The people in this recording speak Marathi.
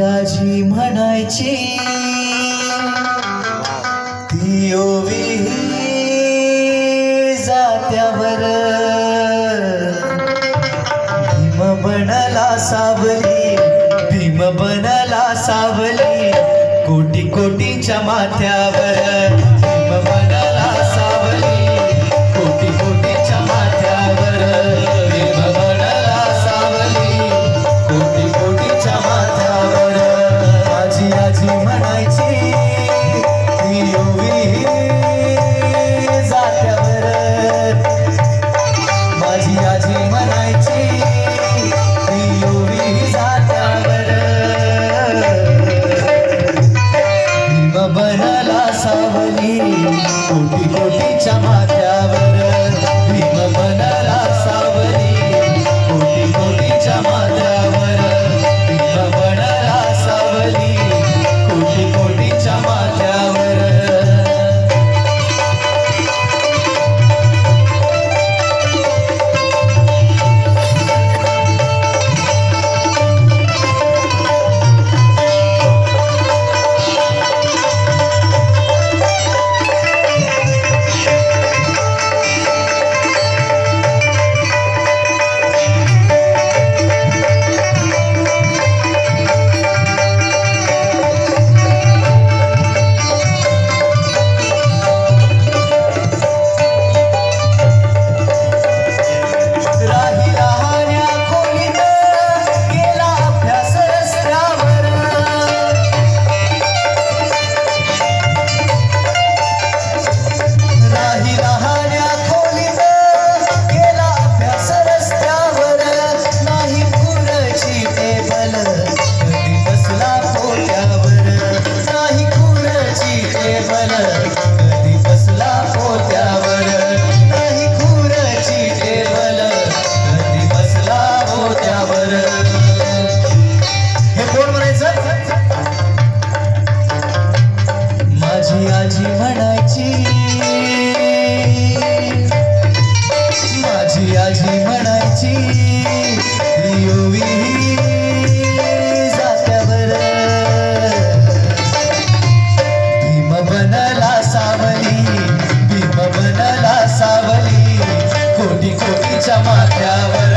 आजी म्हणायची. ती ओवी जात्यावर. भीम बनला सावली भीम बनला सावली. कोटी कोटीच्या माथ्यावर. कोटी कोटीच्या माथ्यावर म्हणायची. माझी आजी म्हणायची ओवी जात्यावर. भीम बनला सावली भीम बनला सावली कोटी कोटीच्या माथ्यावर.